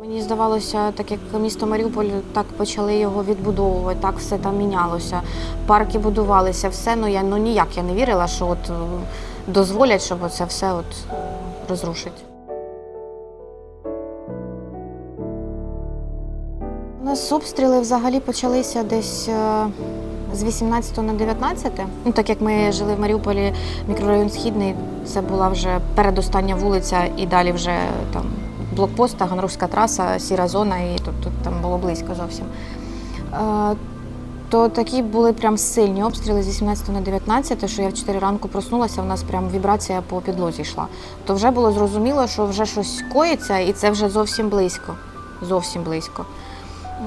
Мені здавалося, так як місто Маріуполь так почали його відбудовувати, так все там мінялося. Парки будувалися, все. Ну я ну ніяк я не вірила, що от е, дозволять, щоб це все от е, розрушить. У нас обстріли взагалі почалися десь е, з 18 на 19. Ну, так як ми жили в Маріуполі, мікрорайон Східний, це була вже передостання вулиця і далі вже там блокпост, Таганрогська траса, сіра зона, і тут, тут там було близько зовсім. То такі були прям сильні обстріли з 18 на 19, що я в 4 ранку проснулася, у нас прям вібрація по підлозі йшла. То вже було зрозуміло, що вже щось коїться, і це вже зовсім близько. Зовсім близько.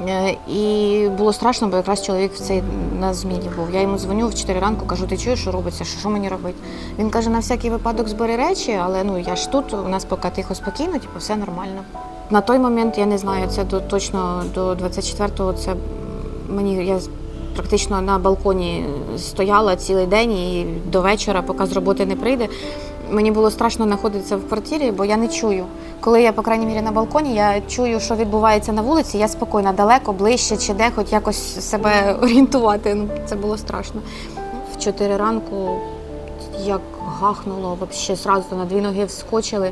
Е, І було страшно, бо якраз чоловік в цей на зміні був. Я йому дзвоню в 4 ранку, кажу, ти чуєш, що робиться, що, мені робити? Він каже, на всякий випадок збери речі, але ну я ж тут, у нас поки тихо, спокійно, типу, все нормально. На той момент я не знаю, це до точно до 24-го це мені я практично на балконі стояла цілий день і до вечора, поки з роботи не прийде. Мені було страшно знаходитися в квартирі, бо я не чую. Коли я, по крайній мірі, на балконі, я чую, що відбувається на вулиці, я спокійна, далеко, ближче чи де, хоч якось себе орієнтувати. Ну, це було страшно. В 4 ранку як гахнуло, взагалі зразу на дві ноги вскочили.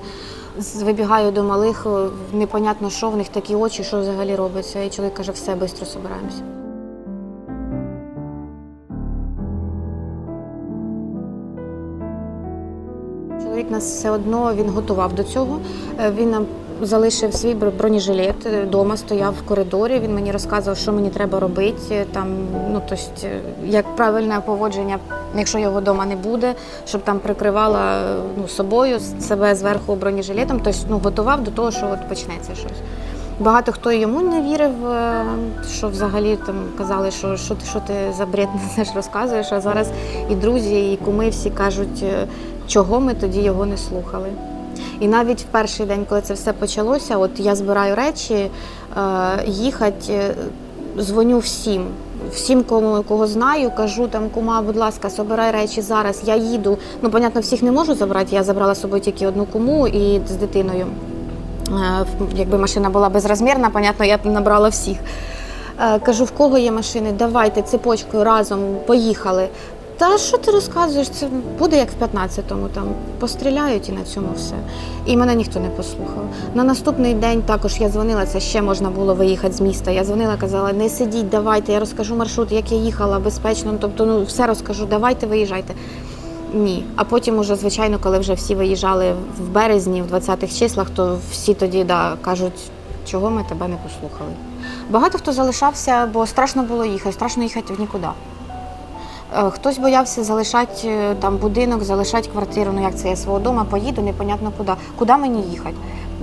Вибігаю до малих, е, непонятно, що в них такі очі, що взагалі робиться. І чоловік каже, все, швидко збираємося. Нас все одно він готував до цього. Е, Він нам залишив свій бронежилет вдома, стояв в коридорі. Він мені розказував, що мені треба робити. Там, ну тобто, е, як правильне поводження, якщо його вдома не буде, щоб там прикривала е, ну, собою себе зверху бронежилетом. Тобто ну, готував до того, що от почнеться щось. Багато хто йому не вірив, е, що взагалі там казали, що, що, що ти за бред розказуєш. А зараз і друзі, і куми всі кажуть, е, чого ми тоді його не слухали. І навіть в перший день, коли це все почалося, от я збираю речі, е, їхати, е, дзвоню всім. Всім, кому кого знаю, кажу там, кума, будь ласка, собирай речі зараз. Я їду. Ну, понятно, всіх не можу забрати. Я забрала з собою тільки одну куму і з дитиною. Е, Якби машина була безрозмірна, понятно, я б набрала всіх. Кажу, в кого є машини, давайте цепочкою разом поїхали. Та що ти розказуєш? Це буде як в 15-му, там постріляють і на цьому все. І мене ніхто не послухав. На наступний день також я дзвонила, це ще можна було виїхати з міста. Я дзвонила, казала, не сидіть, давайте, я розкажу маршрут, як я їхала безпечно. Ну, Тобто, ну все розкажу, давайте виїжджайте. Ні. А потім, уже, звичайно, коли вже всі виїжджали в березні, в 20-х числах, то всі тоді да, кажуть, чого ми тебе не послухали. Багато хто залишався, бо страшно було їхати, страшно їхати в нікуди. Е, Хтось боявся залишати е, там будинок, залишати квартиру. Ну як це я свого дому поїду, непонятно куди. Куди мені їхати?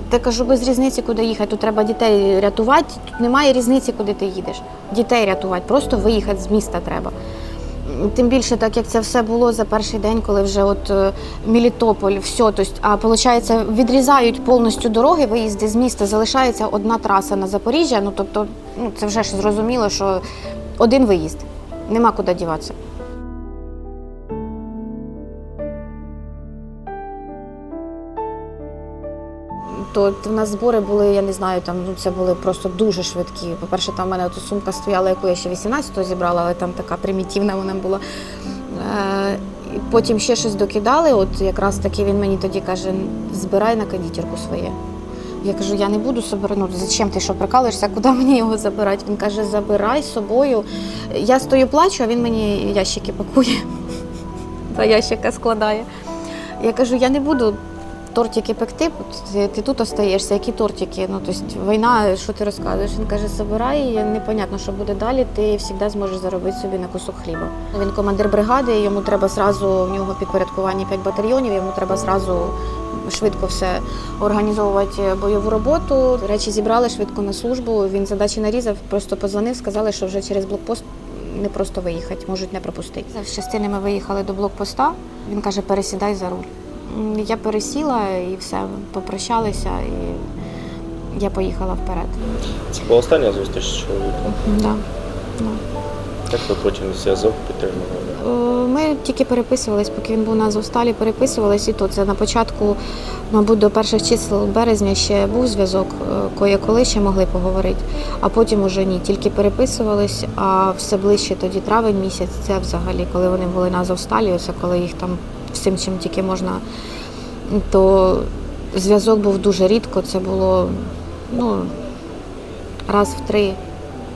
Та кажу, без різниці, куди їхати. Тут треба дітей рятувати. Тут немає різниці, куди ти їдеш. Дітей рятувати, просто виїхати з міста треба. Тим більше, так як це все було за перший день, коли вже от е, Мелітополь, все, то а виходить, відрізають повністю дороги, виїзди з міста, залишається одна траса на Запоріжжя. Ну тобто, ну це вже ж зрозуміло, що один виїзд, нема куди діватися. То от в нас збори були, я не знаю, там ну це були просто дуже швидкі. По-перше, там в мене тут сумка стояла, яку я ще 18-го зібрала, але там така примітивна вона була. Е, потім ще щось докидали. От якраз таки він мені тоді каже: збирай на кондитерку своє. Я кажу, я не буду собирати. Ну зачем ти що прикалуєшся? Куди мені його забирати? Він каже, забирай з собою. Я стою плачу, а він мені ящики пакує. Та ящика складає. Я кажу, я не буду тортики пекти, ти, ти тут остаєшся, які тортики? Ну, тобто війна, що ти розказуєш? Він каже, забирай, непонятно, що буде далі, ти завжди зможеш заробити собі на кусок хліба. Він командир бригади, йому треба зразу, в нього підпорядкування 5 батальйонів, йому треба зразу швидко все організовувати бойову роботу. Речі зібрали швидко на службу. Він задачі нарізав, просто позвонив, сказали, що вже через блокпост не просто виїхати, можуть не пропустити. З частини ми виїхали до блокпоста. Він каже, пересідай за руль. Я пересіла і все, попрощалися, і я поїхала вперед. Це була остання зустріч з чоловіком. Да. Да. Як ви потім зв'язок підтримували? Е, Ми тільки переписувались, поки він був на Азовсталі, переписувались, і то це на початку, мабуть, до перших чисел березня ще був зв'язок, е, кое-коли ще могли поговорити, а потім уже ні, тільки переписувались, а все ближче тоді травень місяць, це взагалі, коли вони були на ось коли їх там всім чим тільки можна, то зв'язок був дуже рідко, це було ну, раз в три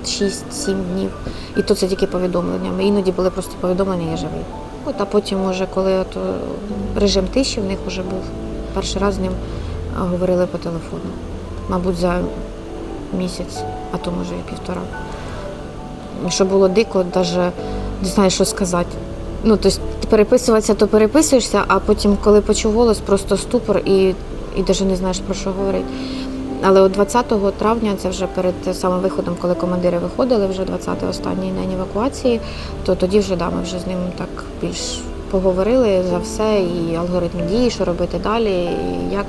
6-7 днів. І то це тільки повідомленнями. Іноді були просто повідомлення, я живий. От, а потім, уже, коли от, режим тиші в них вже був, перший раз з ним говорили по телефону. Мабуть, за місяць, а то може і півтора. Що було дико, навіть не знаю, що сказати. Ну, тобто, переписуватися, то переписуєшся, а потім, коли почув голос, просто ступор і, і навіть не знаєш про що говорити. Але от 20 травня, це вже перед самим виходом, коли командири виходили, вже 20 останній день евакуації, то тоді вже да, ми вже з ним так більш поговорили за все, і алгоритм дії, що робити далі. І як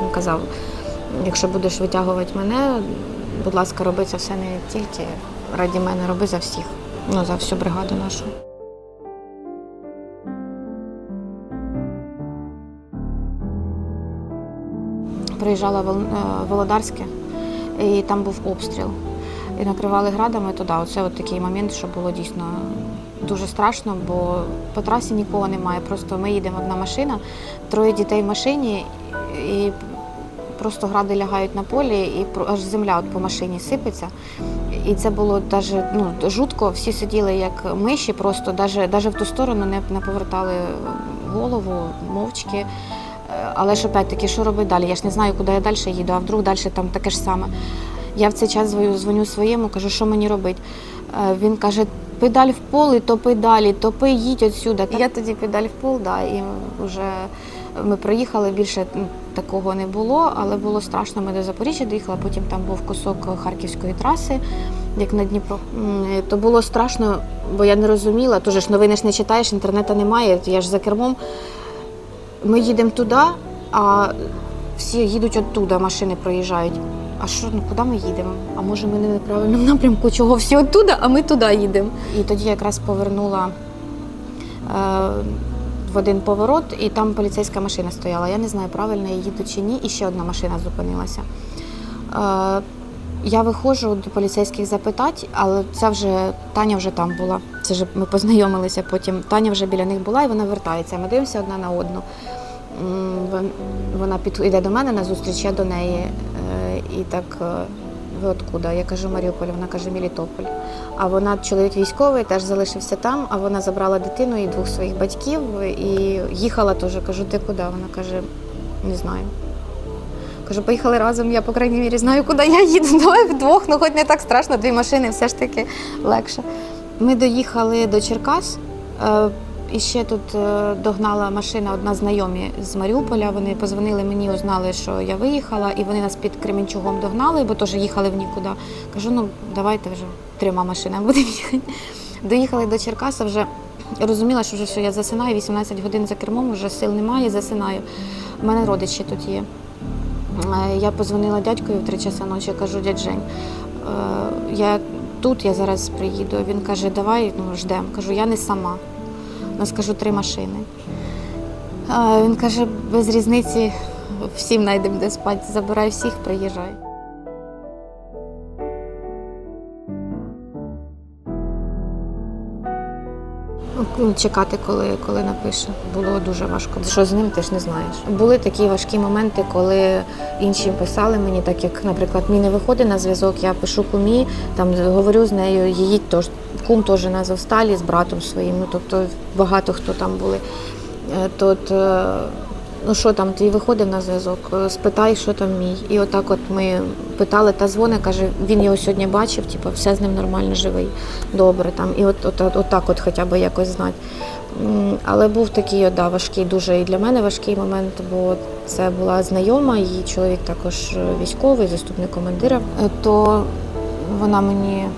він казав, якщо будеш витягувати мене, будь ласка, роби це все не тільки раді мене, роби за всіх, ну за всю бригаду нашу. Приїжджала в е, Володарське, і там був обстріл. І накривали градами, то да, оце от такий момент, що було дійсно дуже страшно, бо по трасі нікого немає. Просто ми їдемо одна машина, троє дітей в машині, і просто гради лягають на полі, і аж земля от по машині сипеться. І це було даже ну, жутко. Всі сиділи як миші, просто даже в ту сторону не повертали голову, мовчки. Але ж опять-таки, що робити далі? Я ж не знаю, куди я далі їду, а вдруг далі там таке ж саме. Я в цей час дзвоню, своєму, кажу, що мені робити. Е, Він каже, педаль в пол і топи далі, топи, їдь отсюди. Я тоді педаль в пол, да, і вже ми проїхали, більше такого не було, але було страшно. Ми до Запоріжжя доїхали, потім там був кусок харківської траси, як на Дніпро. То було страшно, бо я не розуміла, тож ж новини ж не читаєш, інтернету немає, я ж за кермом. Ми їдемо туди, а всі їдуть оттуда, машини проїжджають. А що, ну куди ми їдемо? А може ми не в правильному напрямку, чого всі оттуда, а ми туди їдемо. І тоді якраз повернула е, в один поворот, і там поліцейська машина стояла. Я не знаю, правильно я їду чи ні, і ще одна машина зупинилася. Е, я виходжу до поліцейських запитати, але це вже Таня вже там була. Це ж ми познайомилися потім. Таня вже біля них була і вона вертається. Ми дивимося одна на одну. Вона підійде до мене на зустріч, я до неї. Е, І так, е, ви откуда? Я кажу Маріуполь, вона каже Мелітополь. А вона чоловік військовий, теж залишився там, а вона забрала дитину і двох своїх батьків і їхала теж. Кажу, ти куди? Вона каже, не знаю. Кажу, поїхали разом, я, по крайній мірі, знаю, куди я їду. Давай вдвох, ну хоч не так страшно, дві машини, все ж таки легше. Ми доїхали до Черкас. е, І ще тут е, догнала машина одна знайомі з Маріуполя. Вони позвонили мені, узнали, що я виїхала, і вони нас під Кременчугом догнали, бо теж їхали в нікуди. Кажу, ну давайте вже трьома машинами будемо їхати. Доїхали до Черкаса вже. Розуміла, що вже все, я засинаю, 18 годин за кермом, вже сил немає, засинаю. У мене родичі тут є. Е, Я позвонила дядькові в три часа ночі, кажу, дядь Жень, е, я тут, я зараз приїду. Він каже, давай ну, ждемо. Кажу, я не сама. Нас кажу, три машини. Е, Він каже, без різниці всім знайдемо де спати, забирай всіх, приїжджай. Чекати, коли, коли напише, було дуже важко. Що з ним, ти ж не знаєш. Були такі важкі моменти, коли інші писали мені, так як, наприклад, мій не виходить на зв'язок, я пишу кумі, там говорю з нею, її тож кум теж на Завсталі з братом своїм. Ну тобто багато хто там були. Е, Тут, е, ну що там, ти виходив на зв'язок, спитай, що там мій. І отак от ми питали та дзвони, каже, він його сьогодні бачив, типу, все з ним нормально живий, добре там. І от, от, от, от так от хоча б якось знати. Але був такий да, важкий, дуже і для мене важкий момент, бо це була знайома, її чоловік також е, військовий, заступник командира. Е, То вона мені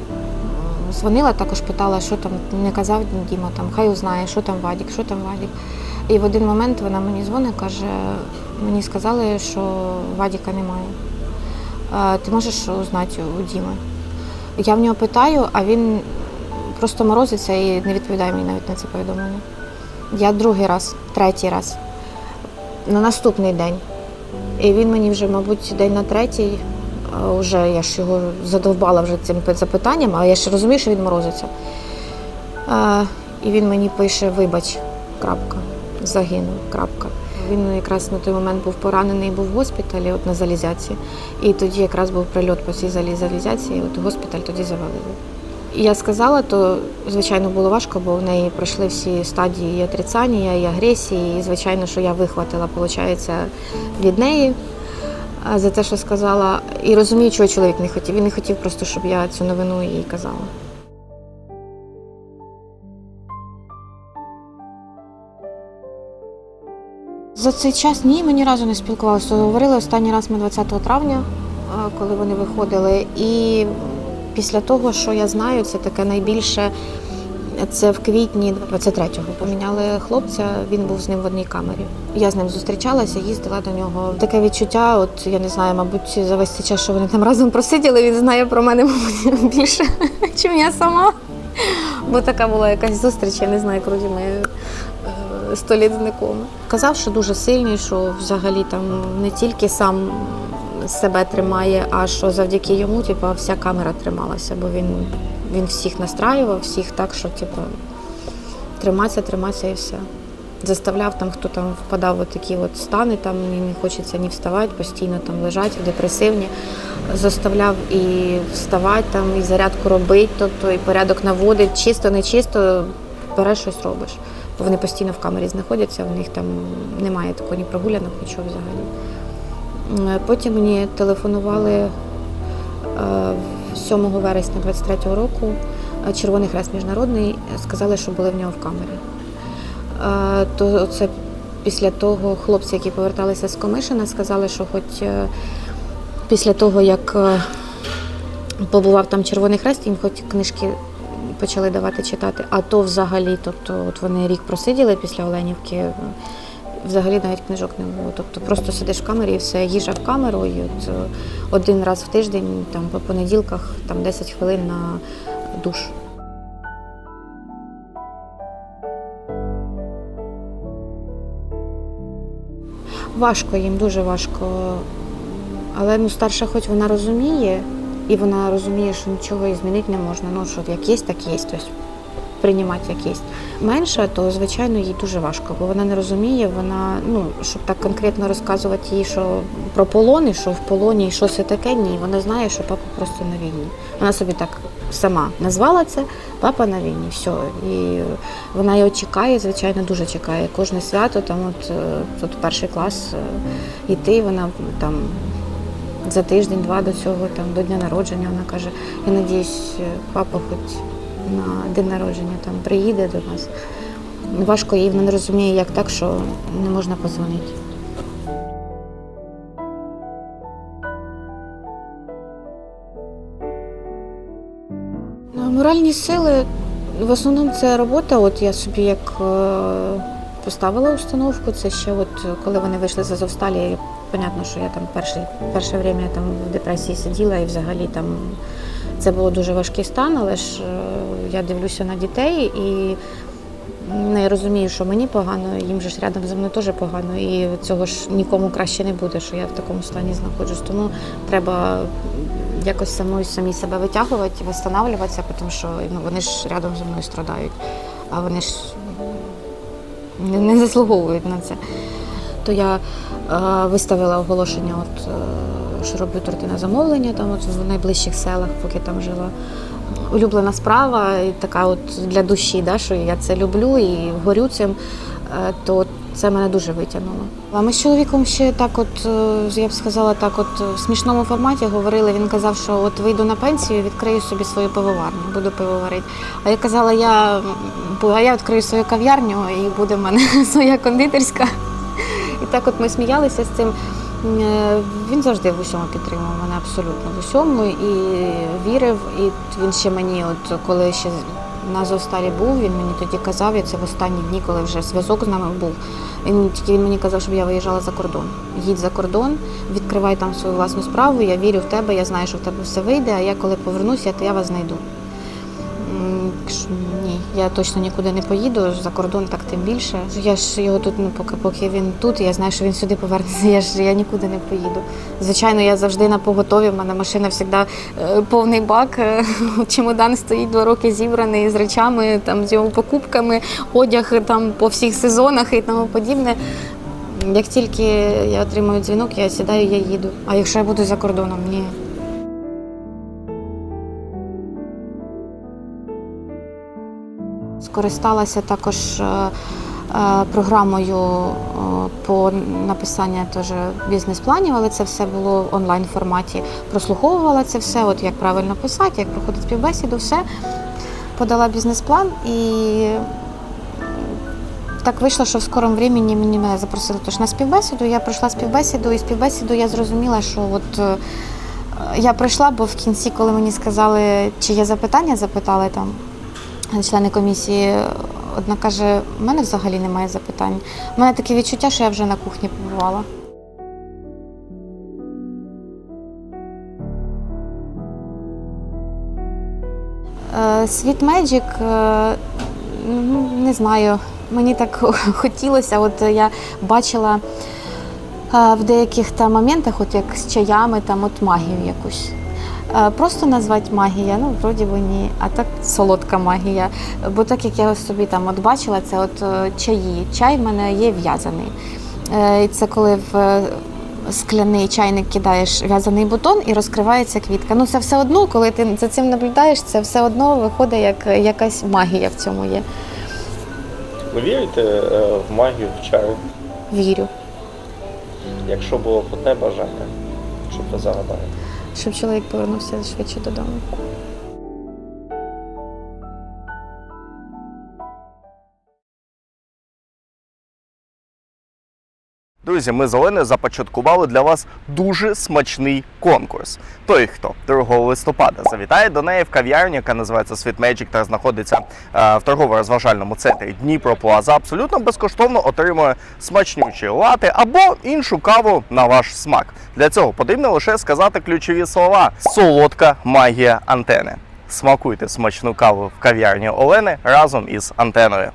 дзвонила, також питала, що там не казав Діма, там хай узнає, що там Вадік, що там Вадік. І в один момент вона мені дзвонить, каже, мені сказали, що Вадіка немає. Ти можеш узнати у Діми? Я в нього питаю, а він просто морозиться і не відповідає мені навіть на це повідомлення. Я другий раз, третій раз, на наступний день. І він мені вже, мабуть, день на третій, вже я ж його задовбала вже цим запитанням, а я ж розумію, що він морозиться. І він мені пише: вибач, крапка, загинув, крапка. Він якраз на той момент був поранений, був в госпіталі от на залізяці. І тоді якраз був прильот по цій залі- залізяці, от госпіталь тоді завалили. Я сказала, то звичайно було важко, бо в неї пройшли всі стадії і отрицання, і агресії. І звичайно, що я вихватила, виходить, від неї за те, що сказала. І розумію, чого чоловік не хотів. Він не хотів просто, щоб я цю новину їй казала. За цей час ні, ми ні разу не спілкувалися. Говорили останній раз ми 20 травня, коли вони виходили. І після того, що я знаю, це таке найбільше. Це в квітні 23-го поміняли хлопця. Він був з ним в одній камері. Я з ним зустрічалася, їздила до нього. Таке відчуття, от я не знаю, мабуть, за весь цей час, що вони там разом просиділи, він знає про мене мабуть, більше, ніж я сама. Бо така була якась зустріч, я не знаю, вроді ми сто літ знайомі. Казав, що дуже сильний, що взагалі там не тільки сам себе тримає, а що завдяки йому, типу, вся камера трималася, бо він, він всіх настраював, всіх так, що типу, триматися, триматися і все. Заставляв там, хто там впадав в такі от стани, там не хочеться ні вставати, постійно там лежать, депресивні. Заставляв і вставати, там, і зарядку робити, тобто і порядок наводить, чисто, не чисто, береш щось робиш. Вони постійно в камері знаходяться, у них там немає такого ні прогулянок, нічого взагалі. Е, Потім мені телефонували е, 7 вересня 23-го року. е, Червоний Хрест Міжнародний е, сказали, що були в нього в камері. Е, То це після того хлопці, які поверталися з Комишина, сказали, що хоч е, після того, як е, побував там Червоний Хрест, їм хоч книжки почали давати читати. А то взагалі, тобто, от вони рік просиділи після Оленівки. Взагалі навіть книжок не було. Тобто просто сидиш в камері і все, їжа в камеру, і от е, один раз в тиждень, там по понеділках, там 10 хвилин на душ. Важко їм, дуже важко. Але ну, старша, хоч вона розуміє, і вона розуміє, що нічого і змінити не можна. Ну, що як є, так є. Тобто приймати як є. Менша, то звичайно їй дуже важко, бо вона не розуміє, вона, ну, щоб так конкретно розказувати їй, що про полони, що в полоні, і що це таке, ні. Вона знає, що папа просто на війні. Вона собі так сама назвала це папа на війні. Все. І вона його чекає, звичайно, дуже чекає. Кожне свято, там, от, е, тут перший клас е, іти, вона там за тиждень-два до цього, там, до дня народження, вона каже, я надіюсь, папа хоч на день народження там приїде до нас. Важко їй вона не розуміє, як так, що не можна позвонити. Ну, Моральні сили в основному це робота. От я собі як е, поставила установку. Це ще от коли вони вийшли з Азовсталі, понятно, що я там перше, перше время там в депресії сиділа і взагалі там це було дуже важкий стан, але ж е, я дивлюся на дітей і не розумію, що мені погано, їм же ж рядом зі мною теж погано, і цього ж нікому краще не буде, що я в такому стані знаходжусь. Тому треба якось самою самі себе витягувати, встановлюватися, тому що ну, вони ж рядом зі мною страдають, а вони ж не, заслуговують на це. То я е, виставила оголошення, от, е, що роблю торти на замовлення там, от, в найближчих селах, поки там жила. Улюблена справа, і така от для душі, да, що я це люблю і горю цим, то це мене дуже витягнуло. А ми з чоловіком ще так, от е, я б сказала, так, от в смішному форматі говорили. Він казав, що от вийду на пенсію, відкрию собі свою пивоварню, буду пиво варити. А я казала, я, а я відкрию свою кав'ярню і буде в мене своя кондитерська. І так от ми сміялися з цим. Е, Він завжди в усьому підтримував мене абсолютно в усьому і вірив. І він ще мені, от коли ще на Азовсталі був, він мені тоді казав, я це в останні дні, коли вже зв'язок з нами був. Він тільки він мені казав, щоб я виїжджала за кордон. Їдь за кордон, відкривай там свою власну справу. Я вірю в тебе, я знаю, що в тебе все вийде. А я коли повернуся, то я вас знайду. Так ні, я точно нікуди не поїду. За кордон так тим більше. Я ж його тут, ну поки поки він тут, я знаю, що він сюди повернеться. Я ж я нікуди не поїду. Звичайно, я завжди на поготові. У мене машина завжди е, повний бак. е, Чемодан стоїть два роки зібраний з речами, там з його покупками, одяг там по всіх сезонах і тому подібне. Як тільки я отримую дзвінок, я сідаю, я їду. А якщо я буду за кордоном, ні. Скористалася також е, е, програмою е, по написанню теж бізнес-планів, але це все було в онлайн форматі. Прослуховувала це все, от як правильно писати, як проходить співбесіду, все. Подала бізнес-план і так вийшло, що в скорому времені мені мене запросили теж на співбесіду. Я пройшла співбесіду, і співбесіду я зрозуміла, що от я прийшла, бо в кінці, коли мені сказали, чи є запитання, запитали там члени комісії. Одна каже: в мене взагалі немає запитань. У мене таке відчуття, що я вже на кухні побувала. Е, Світ Меджик, е, ну, не знаю, мені так хотілося. От я бачила е, в деяких там моментах, от як з чаями, там от магію якусь. Просто назвати магія, ну вроді би ні, а так солодка магія. Бо так як я собі там от бачила, це от е, чаї. Чай в мене є в'язаний. Е, І це коли в е, скляний чайник кидаєш в'язаний бутон і розкривається квітка. Ну це все одно, коли ти за цим наблюдаєш, це все одно виходить як якась магія в цьому є. Ви вірите в магію, в чаю? Вірю. Якщо було б одне бажання, щоб ви загадали? Щоб чоловік повернувся швидше додому. Друзі, ми з Оленою започаткували для вас дуже смачний конкурс. Той, хто 2 листопада завітає до неї в кав'ярню, яка називається Sweet Magic та знаходиться е, в торгово-розважальному центрі Дніпро Плаза, абсолютно безкоштовно отримує смачнючі лати або іншу каву на ваш смак. Для цього потрібно лише сказати ключові слова: солодка магія антени. Смакуйте смачну каву в кав'ярні Олени разом із антеною.